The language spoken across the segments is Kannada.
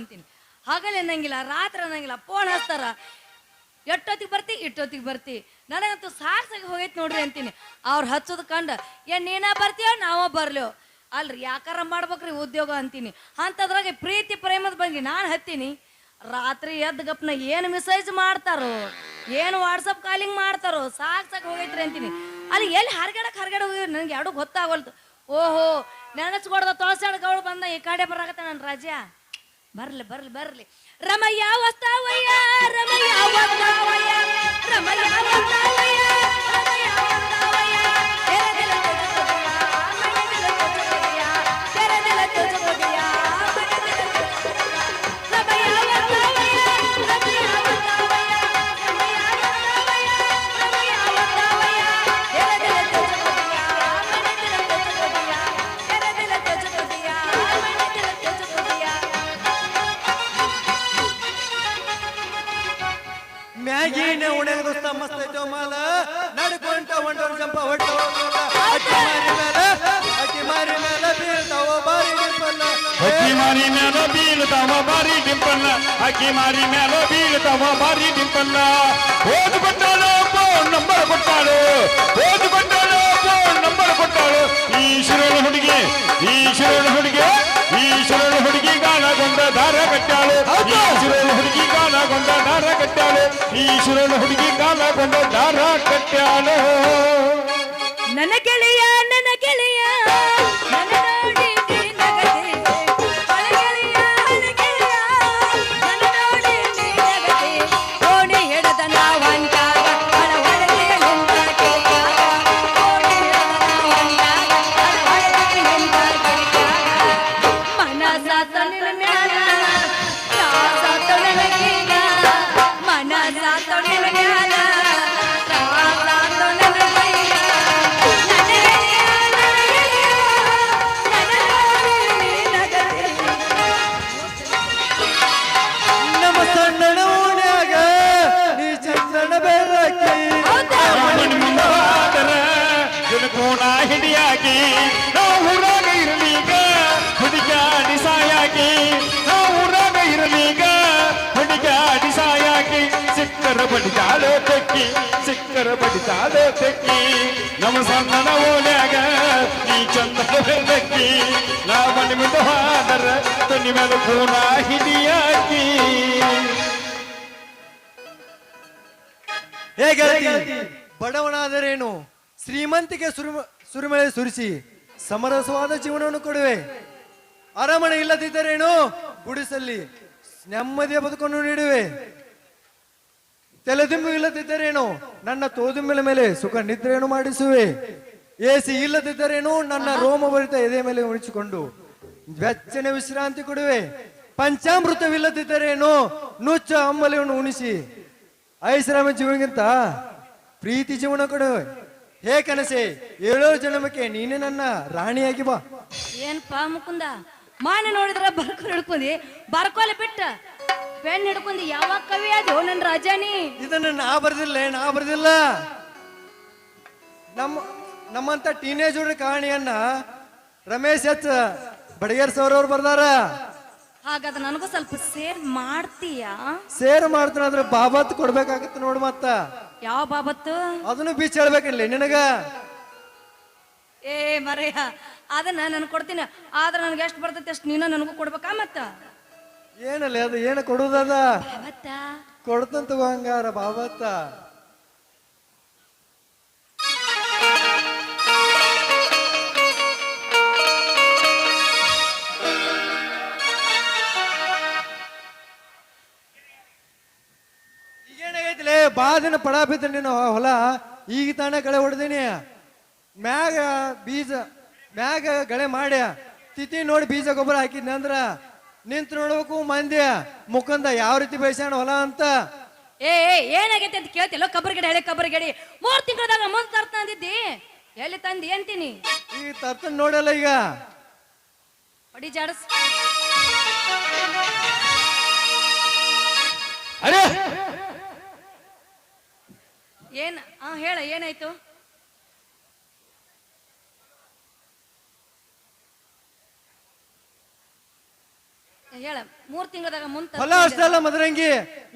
ಅಂತೀನಿ. ಹಗಲ್ ಅನ್ನಂಗಿಲ್ಲ, ರಾತ್ರಿ ಅನ್ನಂಗಿಲ್ಲ, ಫೋನ್ ಹಚ್ತಾರ. ಎಷ್ಟೊತ್ತಿಗೆ ಬರ್ತಿ? ಇಷ್ಟೊತ್ತಿಗೆ ಬರ್ತಿ. ನನಗಂತೂ ಸಾರ್ಸಕ್ಕೆ ಹೋಗೈತೆ ನೋಡ್ರಿ ಅಂತೀನಿ. ಅವ್ರು ಹಚ್ಚೋದು ಕಂಡು ಏನು ನೀನ ಬರ್ತೀಯೋ, ನಾವ ಬರ್ಲೋ? ಅಲ್ರಿ, ಯಾಕಾರ ಮಾಡ್ಬೇಕ್ರಿ ಉದ್ಯೋಗ ಅಂತೀನಿ. ಅಂಥದ್ರಾಗೆ ಪ್ರೀತಿ ಪ್ರೇಮದ ಬಗ್ಗೆ ನಾನು ಹತ್ತೀನಿ. ರಾತ್ರಿ ಎದ್ದ ಗಪ್ನ ಏನು ಮೆಸೇಜ್ ಮಾಡ್ತಾರೋ, ಏನು ವಾಟ್ಸಪ್ ಕಾಲಿಂಗ್ ಮಾಡ್ತಾರೋ ಸಾಕ್ ಹೋಗೈತ್ರಿ ಅಂತೀನಿ. ಅಲ್ಲಿ ಎಲ್ಲಿ ಹರ್ಗಡಕ್ ಹರ್ಗಡೆ ಹೋಗಿ ನನಗೆ ಎರಡು ಗೊತ್ತಾಗೋಲ್ತು ಓಹೋ, ನೆನಸ್ಕೊಡ್ದ ತುಳಸಾಡ ಬಂದ, ಈ ಕಡೆ ಬರಾಕತ್ತೆ ನನ್ನ ರಜಾ ಬರ್ಲಿ ಬರ್ಲಿ ಬರ್ಲಿ. ರಮಯ್ಯ ವಸ್ತಾವಯ್ಯ ರಮಯ್ಯ ವಸ್ತಾವಯ್ಯ ರಮಯ್ಯ ವಸ್ತಾವಯ್ಯ. ಕೊಟ್ಟಾಳು ಓದು ಕೊಟ್ಟಾಳು ಫೋನ್ ನಂಬರ್ ಕೊಟ್ಟಾಳು. ಈ ಶಿರೋಳ ಹುಡುಗಿ ಈ ಶಿರೋಳ ಹುಡುಗಿ ಈ ಶಿರೋಳ ಹುಡುಗಿ ಗಾನಗೊಂಡ ದಾರ ಕಟ್ಟಾಳು. ಈ ಶಿರೋಳ ಹುಡುಗಿ ಗಾನಗೊಂಡ ದಾರ ಕಟ್ಟಾಳು. ಈ ಶಿರೋಳ ಹುಡುಗಿ ಗಾನಗೊಂಡ ದಾರ ಕಟ್ಟಾಳು. ನನ್ನ ಗೆಳೆಯ ನನ್ನ ಗೆಳೆಯ ನನ್ನ ಸಿಕ್ಕರ ಬಡಿದಾಳೆ ತೆಕ್ಕಿ ಸಿಕ್ಕರ ಬಡಿದಾಳೆ ತೆಕ್ಕಿ ನಮ್ಮ ಸಣ್ಣನ ಓಣ್ಯಾಗ ನೀ ಚಂದ ಬೆಳಕಿ ನಾವು ನಿಮ್ದು ಹಾದರ ತೊನ್ನಿ ಮೇಲೆ ಕೋಣ ಹಿಡಿಯಾಗಿ ಹೇಗೆ ಬಡವನಾದರೇನು ಶ್ರೀಮಂತಿಗೆ ಸುರಿಮ, ಸುರಿಮಳೆ ಸುರಿಸಿ ಸಮರಸವಾದ ಜೀವನವನ್ನು ಕೊಡುವೆ. ಅರಮನೆ ಇಲ್ಲದಿದ್ದರೇನು, ಗುಡಿಸಲ್ಲಿ ನೆಮ್ಮದಿಯ ಬದುಕನ್ನು ನೀಡುವೆ. ತೆಲೆದಿಂಬು ಇಲ್ಲದಿದ್ದರೇನು? ನನ್ನ ತೋದುಂಬಿನ ಮೇಲೆ ಸುಖ ನಿದ್ರೆಯನ್ನು ಮಾಡಿಸುವೆ. ಎಸಿ ಇಲ್ಲದಿದ್ದರೇನು? ನನ್ನ ರೋಮಭರಿತ ಎದೆ ಮೇಲೆ ಉಣಿಸಿಕೊಂಡು ಬೆಚ್ಚನೆ ವಿಶ್ರಾಂತಿ ಕೊಡುವೆ. ಪಂಚಾಮೃತವಿಲ್ಲದಿದ್ದರೇನು? ನುಚ್ಚ ಅಂಬಲಿಯನ್ನು ಉಣಿಸಿ. ಐಶ್ರಾಮ ಜೀವನಗಿಂತ ಪ್ರೀತಿ ಜೀವನ ಕೊಡುವೆ. ಹೇ ಕನಸೆ ಏಳೋ ಜನ್ಮಕ್ಕೆ ನೀನೆ ನನ್ನ ರಾಣಿಯಾಗಿ ಬಾ. ಏನ್ಪ ಮುಕುಂದ? ಮಾನೆ ನೋಡಿದ್ರೆ ಬರ್ಕೊಂಡು ಹಿಡ್ಕೊಂಡಿ. ಬರ್ಕೊಲೆ ಬಿಟ್ಟ. ಪೆನ್ ಹಿಡ್ಕೊಂಡು ಯಾವಾಗ ಕವಿ ಅದು ನನ್ನ ರಾಜಾನಿ? ಇದನ್ನ ನಾ ಬರ್ದಿಲ್ಲ ನಾ ಬರ್ದಿಲ್ಲ. ನಮ್ಮ ನಮ್ಮಂತ ಟೀನೇಜ್ ಹುಡುಗ ಕಹಾಣಿಯನ್ನ ರಮೇಶ್ ಎಚ್ ಬಡಗೇರ್ ಸರ್ ಅವ್ರು ಬರ್ದಾರ. ಹಾಗಾದ್ರೆ ನನಗೂ ಸ್ವಲ್ಪ ಸೇರ್ ಮಾಡ್ತೀಯಾ? ಸೇರ್ ಮಾಡ್ತಾನ ಅದ್ರ ಬಾಬತ್ ಕೊಡ್ಬೇಕಾಗತ್ತ ನೋಡ್ ಮತ್ತ. ಯಾವ ಬಾಬತ್ತು? ಅದನ್ನು ಬೀಚ್ ಹೇಳ್ಬೇಕಿಲ್ಲ ನಿನಗ. ಏ ಮರೆಯ ಅದನ್ನ ನಾನು ಕೊಡ್ತೀನಿ. ಆದ್ರೆ ನನಗೆ ಎಷ್ಟು ಬರ್ತೈತೆ ಅಷ್ಟು ನೀನು ನನಗೂ ಕೊಡ್ಬೇಕಾ ಮತ್ತ? ಏನಲ್ಲ ಅದು ಏನು ಕೊಡುದದ? ಕೊಡ್ತಂತ ಬಂಗಾರ ಬಾಬತ್ತ ಈಗೇನಾಗೈತಿಲೇ ಬಾ ದಿನ ಪಡ ಬಿದ್ದೀನಿ ನೀನು ಹೊಲ ಈಗ ತಾನೇ ಗಳೆ ಹೊಡೆದೀನಿ. ಮ್ಯಾಗ ಬೀಜ ಮ್ಯಾಗ ಗಳೆ ಮಾಡ್ಯ. ತಿತಿ ನೋಡಿ ಬೀಜ ಗೊಬ್ಬರ ಹಾಕಿದ್ನಿ ಅಂದ್ರ ನಿಂತು ನೋಡ್ಬೇಕು ಮಂದಿ ಮುಖಂದ ಯಾವ ರೀತಿ ಬೆಳೆಸ್ಯಾಣ ಹೊಲ ಅಂತ? ಏ ಏ, ಏನಾಗೈತೆ ಅಂತ ಕೇಳ್ತಿಲ್ಲ ಕಬ್ಬರ್ ಗಿಡ ಹೇಳಿ ಕಬ್ಬರ್ ಗಿಡಿ. ಮೂರ್ ತಿಂಗಳದಾಗ ಮುಂದ್ ತರ್ತ ಅಂದಿದ್ದಿ? ಎಲ್ಲಿ ತಂದಿ ಅಂತೀನಿ? ಈ ತರ್ತನ್ ನೋಡಲ್ಲ ಈಗ. ಹೊಡಿ ಜಾಡಸ್. ಅರೆ! ಏನ್ ಆ ಹೇಳ ಏನಾಯ್ತು? ಹೇಳ ಮೂರ್ ತಿಂಗಳದಾಗ ಮುಂತ ಹೊಲ ಮದರಂಗಿ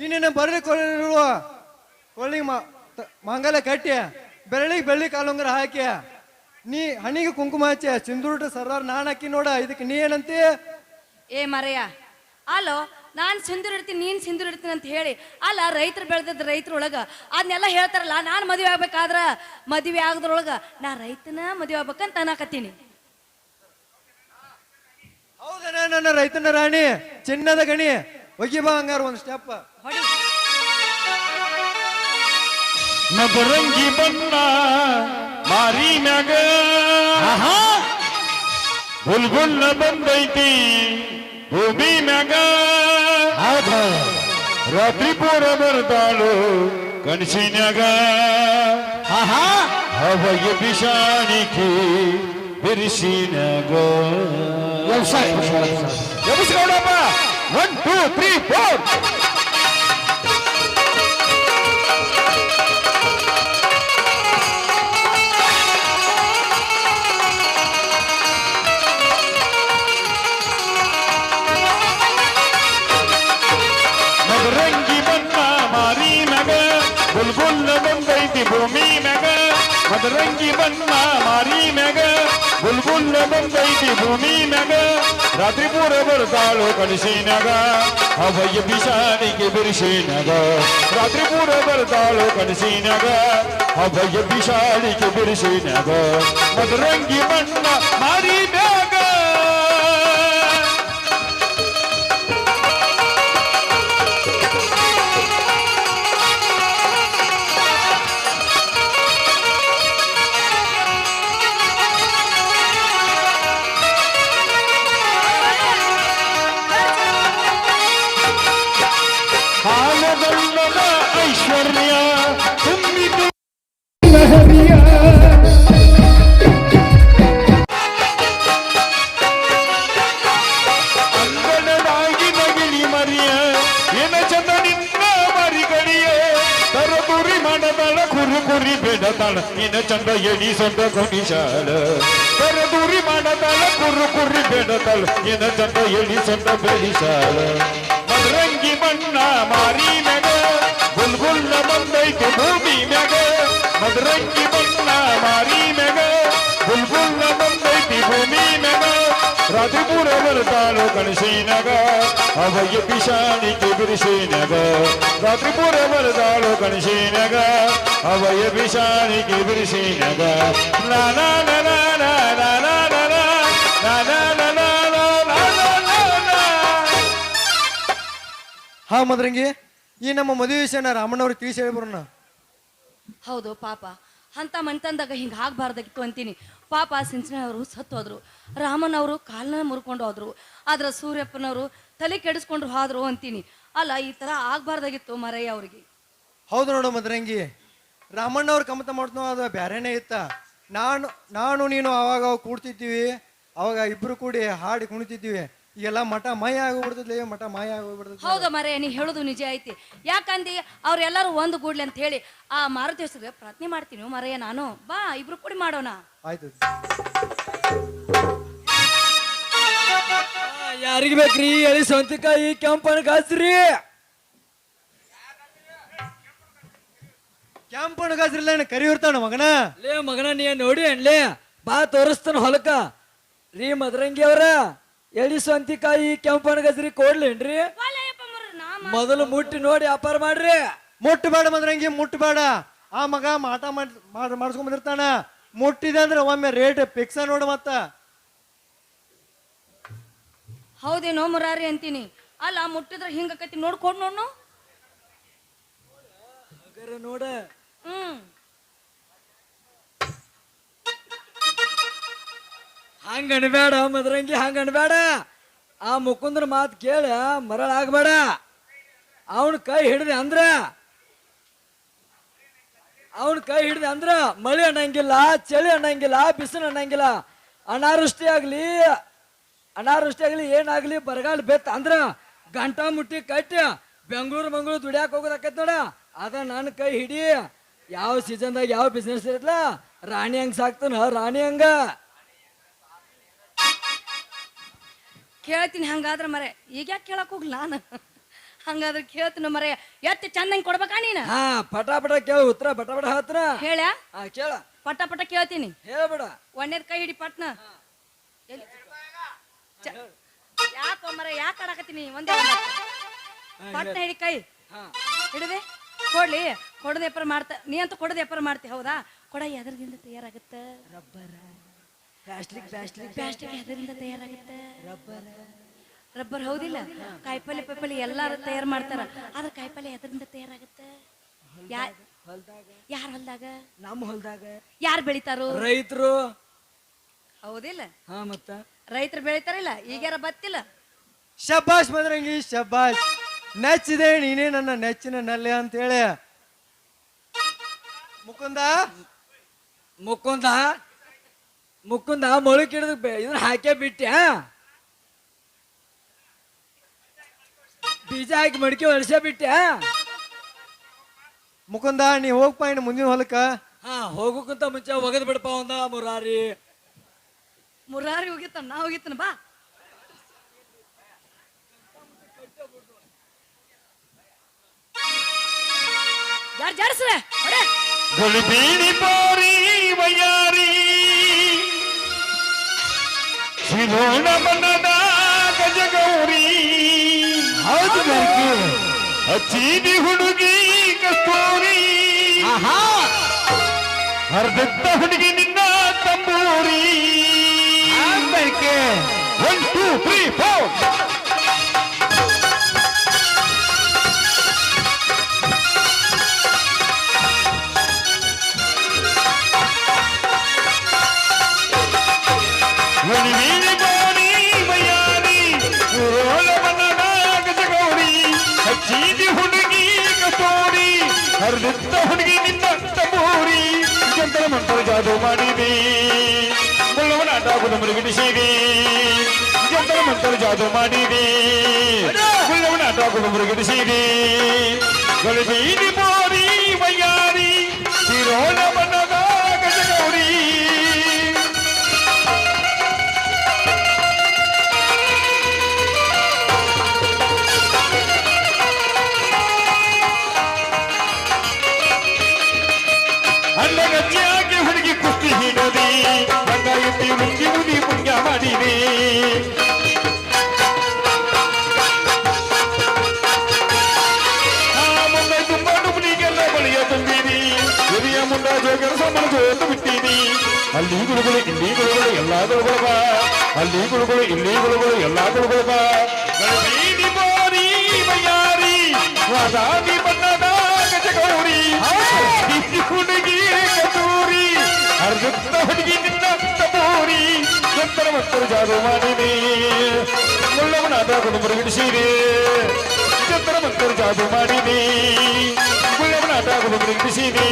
ಇನ್ನೇನು ಬರ್ಲಿ ಕೊಳ್ಳಿರುವ ಕೊಳ್ಳಿ ಮಂಗಲ ಕಟ್ಟಿ ಬೆರಳಿಗೆ ಬೆಳ್ಳಿ ಕಾಲುಂಗರ ಹಾಕಿ. ನೀ ಹಣಿಗೆ ಕುಂಕುಮ ಹಚ್ಚಿ ಸಿಂಧೂಟ ಸರ್ವಾರ್ ನಾನ್ ಹಾಕಿ ನೋಡ ಇದಕ್ಕೆ ನೀ ಏನಂತಿ? ಏ ಮರೆಯ ಅಲೋ ನಾನ್ ಸಿಂಧೂರ್ ಇಡ್ತೀನಿ ನೀನ್ ಸಿಂಧೂರ್ ಇಡ್ತೀನಿ ಅಂತ ಹೇಳಿ. ಅಲ್ಲ ರೈತರು ಬೆಳೆದ ರೈತರೊಳಗ ಅದನ್ನೆಲ್ಲ ಹೇಳ್ತಾರಲ್ಲ ನಾನ್ ಮದುವೆ ಆಗ್ಬೇಕಾದ್ರ ಮದುವೆ ಆಗದ್ರೊಳಗ ನಾ ರೈತನ ಮದುವೆ ಆಗ್ಬೇಕಂತ ಅನ್ನಕತ್ತೀನಿ. ಹೌದನ ನನ್ನ ರೈತನ ರಾಣಿ ಚಿನ್ನದ ಗಣಿ. ಒಗಿ ಬಾ ಹಂಗಾರ ಒಂದ್ ಸ್ಟೆಪ್ ಹೊಡಿ. ಮದರಂಗಿ ಬಣ್ಣ ಮಾರಿ ಮ್ಯಾಗ. ಗುಲ್ಗುಲ್ಲ ಬಂದೈತಿ ಭೂಮಿ ಮ್ಯಾಗ. ರಾತ್ರಿ ಪೂರ ಬರ್ತಾಳು ಕನಸಿನ್ಯಾಗ. ಹವಗೆ ಬಿಷಾಣಿಕೆ ಬಿರುಸಿನಾಗ ಎಬ್ಸ್ಕೊಡಪ್ಪ ಒನ್ ಟೂ ತ್ರೀ ಫೋರ್ ಮದರಂಗಿ ಬಣ್ಣ ಮಾರಿ ಮ್ಯಾಗ ಗುಲ್ಗುಲ್ಲ ಬಂದೈತಿ ಭೂಮಿ ಮ್ಯಾಗ ಮದರಂಗಿ ಬಣ್ಣ ಮಾರಿ ಮ್ಯಾಗ ಗುಲ್ಗುಲ್ಲ ಬಂದೈತಿ ಭೂಮಿ ಮ್ಯಾಗ ರಾತ್ರಿ ಪೂರ ಬರ್ತಾಳು ಕನಸಿನಾಗ ಅವಯ್ಯ ಬಿಷಾಣಿಗೆ ಬಿರುಸಿನಾಗ ರಾತ್ರಿ ಪೂರ ಬರ್ತಾಳು ಕನಸಿನಾಗ ಅವಯ್ಯ ಬಿಷಾಣಿಗೆ ಬಿರುಸಿನಾಗ ಮದರಂಗಿ ಬಣ್ಣ ಮಾರಿ ಬೇಡದಾಳ ಏನ ಚಂದ ಎಡಿ ಸೊಂದ ಬೆಳಿಸಾಳ ಮದರಂಗಿ ಬಣ್ಣ ಮಾರಿ ಮ್ಯಾಗ ಗುಲ್ಗುಲ್ಲ ಬಂದೈತೆ ಭೂಮಿ ಮ್ಯಾಗ ಮದರಂಗಿ ಬಣ್ಣ ಮಾರಿ ಮ್ಯಾಗ ಗುಲ್ಗುಲ್ಲ ಬಂದೈತಿ ಭೂಮಿ ಮ್ಯಾಗ ರಾತ್ರಿ ಪೂರ ಬರ್ತಾಳು ಕಣಸಿನಾಗ ಅವಯ್ಯ ಪಿಶಾಣಿಕೆ ಬಿರುಸಿನಾಗ ರಾತ್ರಿ ಪೂರ ಬರ್ತಾಳು ಕಣಸಿನಾಗ ಅವಯ್ಯ ಪಿಶಾಣಿಕೆ ಬಿರುಸಿನಾಗ ನಾನಾ ನಾನಾ ನಾನಾ ನಾನಾ ನಾನಾ ನಾನಾ ನಾನಾ ಹಾ ಮದ್ರಂಗಿ. ಈ ನಮ್ಮ ಮದುವೆ ವಿಷಯನ ರಾಮಣ್ಣವ್ರಿಗೆ ತಿಳಿಸಿ ಹೇಳ್ಬರೋಣ ಹೌದು ಪಾಪ. ಅಂತ ಮನ್ತಂದಾಗ ಹಿಂಗೆ ಆಗ್ಬಾರ್ದಾಗಿತ್ತು ಅಂತೀನಿ. ಪಾಪ ಸಿಂಚನವರು ಸತ್ತು ಹೋದ್ರು. ರಾಮನವರು ಕಾಲನ ಮುರ್ಕೊಂಡು ಹೋದ್ರು. ಆದ್ರೆ ಸೂರ್ಯಪ್ಪನವರು ತಲೆ ಕೆಡಿಸ್ಕೊಂಡು ಹಾದ್ರು ಅಂತೀನಿ. ಅಲ್ಲ ಈ ತರ ಆಗ್ಬಾರ್ದಾಗಿತ್ತು ಮರಯ್ಯ ಅವ್ರಿಗೆ. ಹೌದು ನೋಡು ಮದ್ರಂಗಿ. ರಾಮಣ್ಣವ್ರು ಕಮತ ಮಾಡ್ತನೋ ಅದು ಬ್ಯಾರೇನೇ ಇತ್ತ. ನಾನು ನಾನು ನೀನು ಅವಾಗ ಅವಾಗ ಕೂಡ್ತಿದ್ದೀವಿ ಅವಾಗ ಇಬ್ರು ಕೂಡಿ ಹಾಡಿ ಕುಣಿತಿದ್ದೀವಿ ಈಗೆಲ್ಲ ಮಠ ಮಾಯ ಆಗೋಗ್ಬಿಡ್ತದ್ಲಿ ಮಠ ಮಾಯ ಆಗೋಗ್ಬಿಡ್ತದೆ ಹೌದು ಮರಯ್ಯ ನೀ ಹೇಳುದು ನಿಜ ಐತಿ. ಯಾಕಂದಿ ಅವ್ರೆಲ್ಲರೂ ಒಂದು ಗೂಡ್ಲಿ ಅಂತ ಹೇಳಿ ಆ ಮಾರುತಿ ಹೆಸರಿಗೆ ಪ್ರಾರ್ಥನೆ ಮಾಡ್ತೀನಿ ಮರಯ್ಯ ನಾನು. ಬಾ ಇಬ್ರು ಕೂಡಿ ಮಾಡೋಣ. ಆಯ್ತು. ಯಾರಿಗೆ ಬೇಕ್ರಿ? ಎಳಿ ಸ್ವಂತಕಾಯಿ ಕೆಂಪನ ಕಾಸ್ರಿ ಕೆಂಪಣ ಕಾಸ್ರಿ ಏನು ಕರಿ ಇರ್ತಾನ ಮಗನ? ಲೇ ಮಗನ ನೀ ನೋಡಿ ಅಣ್ಲೇ ಬಾ ತೋರಿಸ್ತಾನ ಹೊಲಕ ರೀ ಮದರಂಗಿ ಅವ್ರ. ಎಳಿ ಸೌಂತಿಕಾಯಿ ಕೆಂಪನ ಗಜ್ರಿ ಕೊಡ್ಲೇನ್ರಿ? ಮೊದಲು ಮುಟ್ಟಿ ನೋಡಿ ವ್ಯಾಪಾರ ಮಾಡ್ರಿ. ಮುಟ್ಟು ಬೇಡ ಮದ್ರಂಗಿ ಮುಟ್ಟಬೇಡ. ಆ ಮಗ ಮಾಟ ಮಾಡಿ ಮಾಡಿಸ್ಕೊಂಡ್ ಬಂದಿರ್ತಾನ. ಮುಟ್ಟಿದೆ ಅಂದ್ರೆ ಒಮ್ಮೆ ರೇಟ್ ಫಿಕ್ಸ ನೋಡು ಮತ್ತ. ಹೌದೇನೋ ಮುರಾರಿ ಅಂತೀನಿ. ಅಲ್ಲ ಮುಟ್ಟಿದ್ರೆ ಹಿಂಗಕತಿ ನೋಡ್ಕೊಂಡು ನೋಡ್ನು ನೋಡ. ಹ್ಮ್. ಹಂಗ ಅನ್ಬೇಡ ಮದ್ರಂಗಿ ಹಂಗ ಅನ್ಬೇಡ ಆ ಮುಕುಂದ್ರ ಮಾತು ಕೇಳ ಮರಳ ಆಗ್ಬೇಡ ಅವನ ಕೈ ಹಿಡ್ದೆ ಅಂದ್ರ, ಅವನ ಕೈ ಹಿಡ್ದೆ ಅಂದ್ರ ಮಳೆ ಅನ್ನಂಗಿಲ್ಲ, ಚಳಿ ಅನ್ನಂಗಿಲ್ಲ, ಬಿಸಿಲು ಅನ್ನಂಗಿಲ್ಲ. ಅನಾವೃಷ್ಟಿ ಆಗ್ಲಿ ಅನಾವೃಷ್ಟಿ ಆಗ್ಲಿ ಏನಾಗ್ಲಿ ಬರಗಾಲ ಬೆತ್ತ ಅಂದ್ರ ಗಂಟಾ ಮುಟ್ಟಿ ಕಟ್ಟಿ ಬೆಂಗಳೂರು ಮಂಗಳೂರು ದುಡಿಯಾಕ ಹೋಗೋದಾಕೈತ್ ನೋಡ. ಅದ ನನ್ನ ಕೈ ಹಿಡಿ, ಯಾವ ಸೀಸನ್ದಾಗ ಯಾವ ಬಿಸ್ನೆಸ್ ಇರತ್ಲ? ರಾಣಿ ಹಂಗ ಸಾಕ್ತಾನ ರಾಣಿ ಹಂಗ ಕೇಳ್ತೀನಿ ಹಂಗಾದ್ರೆ ಮರೆ. ಈಗ ಯಾಕೆ ಕೇಳಕ್ ಹೋಗ್ಲಿ ನಾನು? ಹಂಗಾದ್ರೆ ಕೇಳ್ತೀನಿ ಮರೆ. ಎತ್ತ ಚಂದಂಗ್ ಕೊಡ್ಬೇಕಾ ನೀನು? ಹಾ ಪಟ ಪಟ ಕೇಳ ಉತ್ತರ ಪಟ ಪಟ ಹತ್ರ. ಹೇಳ. ಹಾ ಕೇಳ. ಪಟ ಪಟ ಕೇಳ್ತೀನಿ. ಹೇಳ್ಬೇಡ. ಒಂದೇದ್ ಕೈ ಹಿಡಿ ಪಟ್ನ. ಯಾಕೋ ಮರ ಯಾಕೆ ಆಡಕತ್ತೀನಿ ಒಂದೇ ಪಟ್ನ ಹಿಡಿ ಕೈ. ಹಿಡಿದೆ? ಕೊಡ್ಲಿ. ಕೊಡದ ವ್ಯಾಪಾರ ಮಾಡ್ತಾ ನೀ ಅಂತ ಕೊಡದ ವ್ಯಾಪಾರ ಮಾಡ್ತಿ ಹೌದಾ? ಕೊಡ ಎದ್ರದಿಂದ ತಯಾರಾಗತ್ತೆ. ರಬ್ಬರ. ಪ್ಲಾಸ್ಟಿಕ್ ಪ್ಲಾಸ್ಟಿಕ್ ಪ್ಲಾಸ್ಟಿಕ್ ಅದರಿಂದ ತಯಾರಾಗುತ್ತೆ? ರಬ್ಬರ್. ರಬ್ಬರ್ ಹೌದಿಲ್ಲ? ಕಾಯಿಪಲ್ಲೆ ಪೈಪಲ್ಲೆ ಎಲ್ಲಾರು ತಯಾರು ಮಾಡ್ತಾರ. ಆದ್ರೆ ಕಾಯಿಪಲ್ಲೆ ಅದರಿಂದ ತಯಾರಾಗುತ್ತೆ? ಹೊಲ್ದಾಗ ಯಾರ ಹೊಲ್ದಾಗ? ನಮ್ಮ ಹೊಲ್ದಾಗ. ಯಾರು ಬೆಳಿತಾರೋ? ರೈತರು. ಹೌದಿಲ್ಲ? ಹಾ ಮತ್ತ? ರೈತರು ಬೆಳಿತಾರಿಲ್ಲ? ಈಗ್ಯಾರ ಬತ್ತಿಲ್ಲ? ಶಬಾಷ್ ಮದ್ರಂಗಿ ಶಬಾಷ್ ನೆಚ್ಚಿದೆ ನೀನೇ ನನ್ನ ನೆಚ್ಚಿನ ನಲ್ಲೆ ಅಂತ ಅಂತೇಳಿ. ಮುಕುಂದ? ಮುಕ್ಕುಂದ ಮುಕ್ಕುಂದ ಮೊಳಕ್ ಹಿಡಿದು ಇದನ್ನ ಹಾಕೇ ಬಿಟ್ಟೆ ಬೀಜ ಹಾಕಿ ಮಡಿಕೆ ಒಳಸೇ ಬಿಟ್ಟೆ ಮುಕುಂದ ನೀ ಹೋಗ್ಪ ಇನ್ನು ಮುಂದಿನ ಹೊಲಕ್ಕ. ಹಾ ಹೋಗೋಕ್ಕಿಂತ ಮುಂಚೆ ಒಗದ್ ಬಿಡಪ್ಪ ಒಂದ ಮುರಾರಿ. ಮುರಾರಿ ಹೋಗಿತ್ತ ನಾ ಹೋಗಿತ್ತನ ಬಾ. ಜಾರ್ ಜಾರ್ಸ್ರೆ ಬಾರಿ ವಯ್ಯಾರಿ. ಶಿರೋಣ ಬಣ್ಣದ ಗಜಗೌರಿ. ಹೌದು ಹಚ್ಚಿದಿ ಹುಡುಗಿ ಕಸ್ತೂರಿ. ಹರ್ದತ್ತ ಹುಡುಗಿ ನಿನ್ನ ತಂಬೂರಿ. ಒನ್ ಟೂ ತ್ರೀ ಫೋರ್ ಹರಿದಿದ್ದ ಹುಡುಗಿ ನಿನ್ನ ತಂಬೂರಿ. ಜಂತರ ಮಂತ್ರ ಜಾದು ಮಾಡಿದೆ. ಮುಳ್ಳವನಾಟ ಗುಣಮುರುಗಿಡಿಸಿದೆ ಜಂತರ ಮಂತ್ರ ಜಾದು ಮಾಡಿದೆ. ಮುಳ್ಳವನಾಟ ಗುಣಮುರುಗಿಡಿಸಿದೆ ಗಲಬೀದಿ ಬಾರಿ ವಯ್ಯಾರಿ ಶಿರೋಣ ಜೋಗರ ಸಮಣ ಜೋತು ಬಿಟ್ಟಿನಿ ಅಲ್ಲಿ ಗುಳುಗಳು ಇಲ್ಲಿ ಗುಳುಗಳು ಎಲ್ಲಾ ಗುಳುಗಳು ಬಾ ಅಲ್ಲಿ ಗುಳುಗಳು ಇಲ್ಲಿ ಗುಳುಗಳು ಎಲ್ಲಾ ಗುಳುಗಳು ಬಾ ಗಣಪೀಡಿ ಬಾರಿ ಬಯ್ಯಾರಿ ವಾದಾಮಿ ಬಣ್ಣದ ಗಜಗೌರಿ ಹಿಕ್ಕಿ ಹುಡುಗಿ ಕತೂರಿ ಅರ್ಧತ್ತ ಹುಡುಗಿ ನಿನ್ನ ತಪೂರಿ ನಂತರ ಮಕ್ಕಳು ಜಾದು ಮಾಡಿದೆ ಮುಳ್ಳವನಾದ ಗುಣಮುರುಗಿಡಿಸಿದೆ ಮಂತ್ರ ಮಂತ್ರ ಜಾದು ಮಾಡಿದೆ. ಗುಳ್ಳನಾಟ ಬಿಡಿಸಿದೆ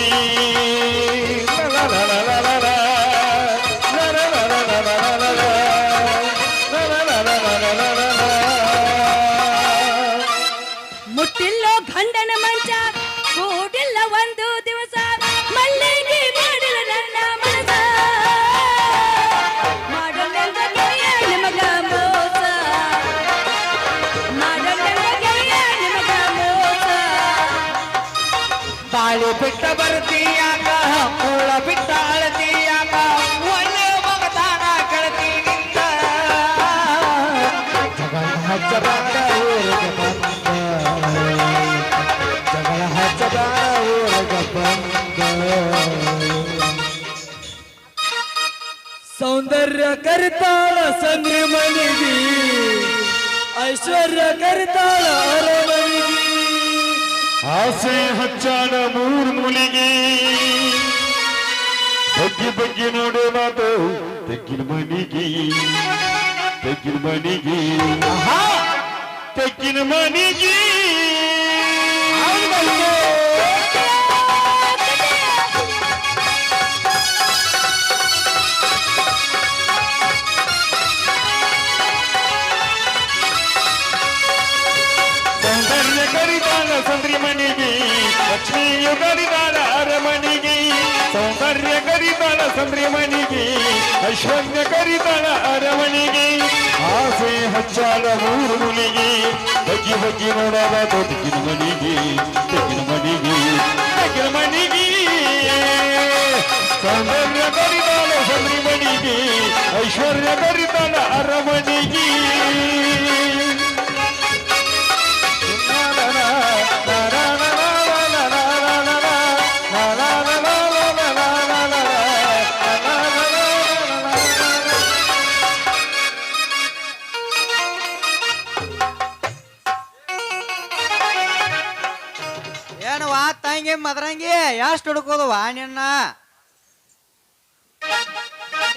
ಮುಟ್ಟಿಲ್ಲೋ ಗಂಡನ ಮಂಚ. ಐಶ್ವರ್ಯಕರಿತಾಳ ಸಂಗ್ರಮನಿಗೆ ಐಶ್ವರ್ಯಕರಿತಾಳ ಅರಮನಿಗೆ ಆಸೆ ಹಚ್ಚಾಳ ಮೂರು ಮುಲಿಗೆ ಬಗ್ಗೆ ಬಗ್ಗೆ ನೋಡೋ ಮಾತು ತೆಕ್ಕಿನ ಮನಿಗೆ ತೆಕ್ಕಿನ ಮನಿಗೆ ತೆಕ್ಕಿನ ಮನಿಗೆ ರಮಣಿಗೆ ಲಕ್ಷ್ಮಿಯು ಗರಿದಾಳ ಅರಮಣಿಗೆ ಸೌಂದರ್ಯ ಗರಿದಾಳ ಸಂಭ್ರಮಣಿಗೆ ಐಶ್ವರ್ಯ ಗರಿದಾಳ ಅರಮಣಿಗೆ ಆಸೆ ಹಚ್ಚಾಳ ಮೂರು ಮುನಿಗೆ ಬಗ್ಗಿ ಬಗ್ಗಿ ನೋಡವ ತೊಟ್ಟಿನ ಮಣಿಗೆ ತೆಗಿನ ಮಣಿಗೆ ತೆಗಿನ ಮಣಿಗೆ ಸೌಂದರ್ಯ ಗರಿದಾಳ ಸಂಭ್ರಮಣಿಗೆ ಐಶ್ವರ್ಯ ಗರಿದಾಳ ಅರಮಣಿಗೆ ತಂಗಿ ಮದ್ರಂಗಿ ಎಷ್ಟು ಹುಡುಕೋದು ನಿನ್ನ?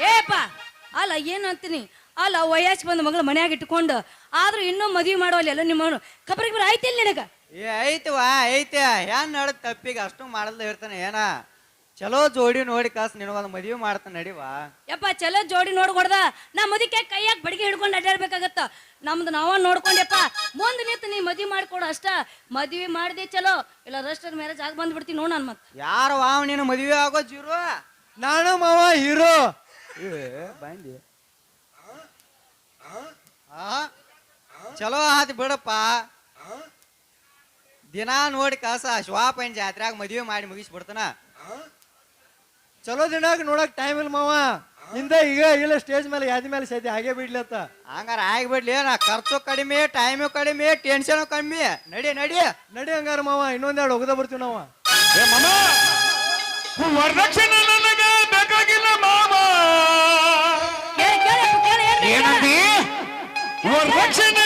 ಏಪ ಅಲ್ಲ ಏನು ಅಂತೀನಿ ಅಲ್ಲ ವಯಸ್ಸು ಬಂದ ಮಗಳ ಮನ್ಯಾಗ ಇಟ್ಕೊಂಡು ಆದ್ರೂ ಇನ್ನೂ ಮದುವೆ ಮಾಡೋಲ್ಲ ಎಲ್ಲ ನಿಮ್ಮ ಕಬರಿಗೆ ಬರ ಆಯ್ತಿಲ್ಲ ನಿನಗ? ಏ ಐತಿ. ಏನ್ ನಡ ತಪ್ಪಿಗೆ ಅಷ್ಟು ಮಾಡಲ್ದ ಇರ್ತಾನೆ ಏನ? ಚಲೋ ಜೋಡಿ ನೋಡಿ ಕಾಸ್ ನಿನಗೊಂದು ಮದುವೆ ಮಾಡ್ತಾನೆ ನಡಿವಾ. ಯಪ್ಪ ಚಲೋ ಜೋಡಿ ನೋಡ್ಕೊಡ್ದ ನಾ ಮುದಿಕೆ ಕೈಯಾಗ ಬಡಿಗೆ ಹಿಡ್ಕೊಂಡು ಅಡ್ಡಾಡ್ಬೇಕಾಗತ್ತ ನಮ್ದು ನಾವ ನೋಡ್ಕೊಂಡೆಪ್ಪ ಮುಂದೆ ನಿಂತು ನೀ ಮದ್ವಿ ಮಾಡ್ಕೊಡು ಅಷ್ಟ. ಮದ್ವಿ ಮಾಡ್ದೆ ಚಲೋ ಇಲ್ಲ ರಿಜಿಸ್ಟರ್ ಮ್ಯಾರೇಜ್ ಆಗಿ ಬಂದ್ಬಿಡ್ತೀನಿ ನೋಡ್ ನನ್ ಮತ್ ಯಾರು ವಾವ್ ನೀನು ಮದುವೆ ಆಗೋ ಜೀರೋ ನಾನು ಮಾವ ಹೀರೋ. ಬಂದಿ. ಚಲೋ ಆತ್ ಬಿಡಪ್ಪ. ದಿನಾ ನೋಡಿ ಕಾಸ ಶಿವಾಪೈನ್ ಜಾತ್ರೆಯಾಗ ಮದುವೆ ಮಾಡಿ ಮುಗಿಸ್ಬಿಡ್ತಾನ. ಚಲೋ ದಿನಾಗ ನೋಡಕ್ ಟೈಮ್ ಇಲ್ಲ ಮಾವ. ಹಿಂದ ಈಗ ಇಲ್ಲ ಸ್ಟೇಜ್ ಮೇಲೆ ಯಾದಿ ಮೇಲೆ ಸೈತಿ ಹಾಗೆ ಬಿಡ್ಲತ್ತ ಹಂಗಾರ ಆಗ್ಬಿಡ್ಲಿ ನಾ ಖರ್ಚು ಕಡಿಮೆ ಟೈಮು ಕಡಿಮೆ ಟೆನ್ಷನ್ ಕಡಿಮೆ ನಡಿ ನಡಿ. ನಡಿ ಹಂಗಾರ ಮಾವ ಇನ್ನೊಂದೆರಡು ಒಗದ ಬರ್ತೀವಿ ನಾವು. ಏ ಮಾಮ ವರದಕ್ಷಿಣೆ ನನಗೆ ಬೇಕಾಗಿಲ್ಲ ವರದಕ್ಷಿಣೆ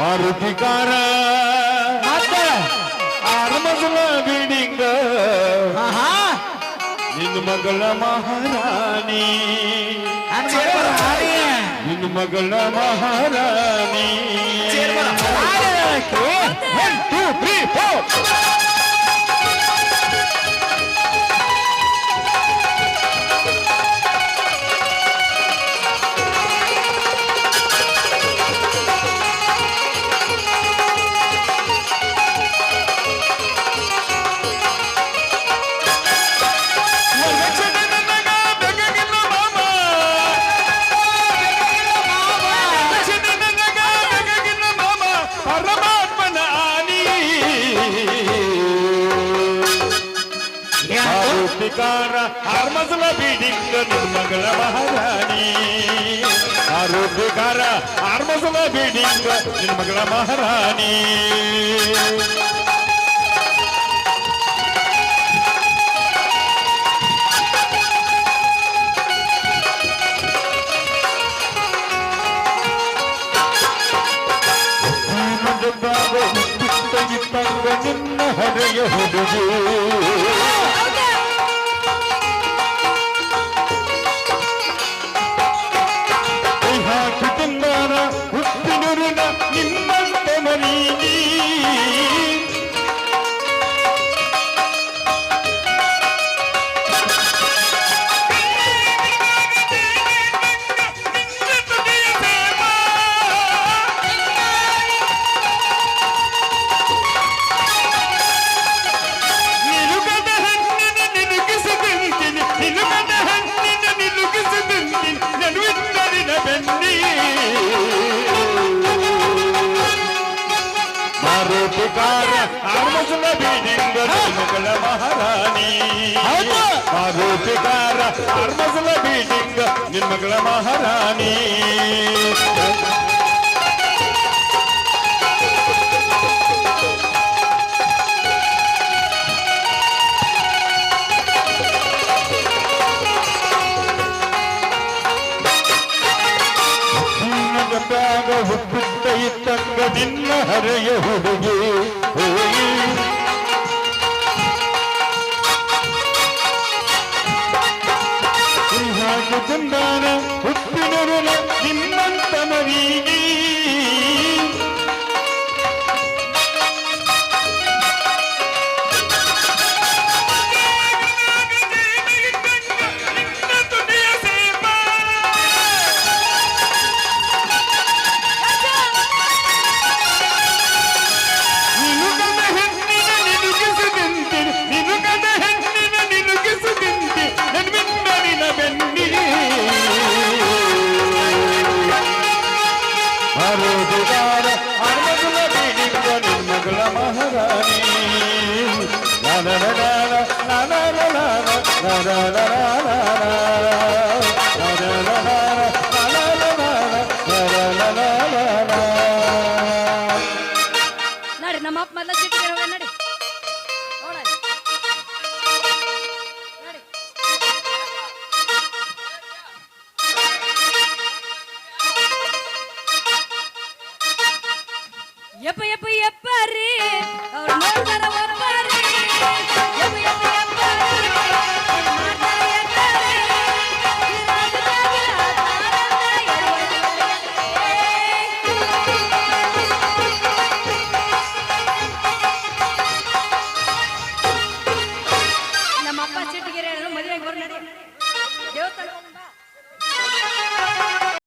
ಮಾರುತಿಕಾರ. ಆರ್ಮಜಲ ಬಿಡಿಂಗ. ನಿನ್ನ ಮಗಳ ಮಹಾರಾಣಿ. ನಿನ್ನ ಮಗಳ ಮಹಾರಾಣಿ. ಆರೋಪಿಕಾರ ಆರ್ಮಸಲ ಬೀಡಿಂಗ ನಿರ್ಮಗಳ ಮಹಾರಾಣಿ. ಆರೋಗ್ಯಕಾರ ಆರ್ಮಸಲ ಬೀಡಿಂಗ ನಿರ್ಮಗಳ ಮಹಾರಾಣಿ. ನಿನ್ನ ಹರೆಯ ಹುಡುಗಿ. ಆರ್ಮಸುಲ ಬೀಡಿಂಗ ನಿಮ್ಮಗಳ ಮಹಾರಾಣಿ. ನಿನ್ನದ ಬ್ಯಾಗ ಹುಟ್ಟಿದ್ದ ಇತ್ತಂಗ ನಿನ್ನ ಹರೆಯ ಹುಡುಗಿ. हम मतलब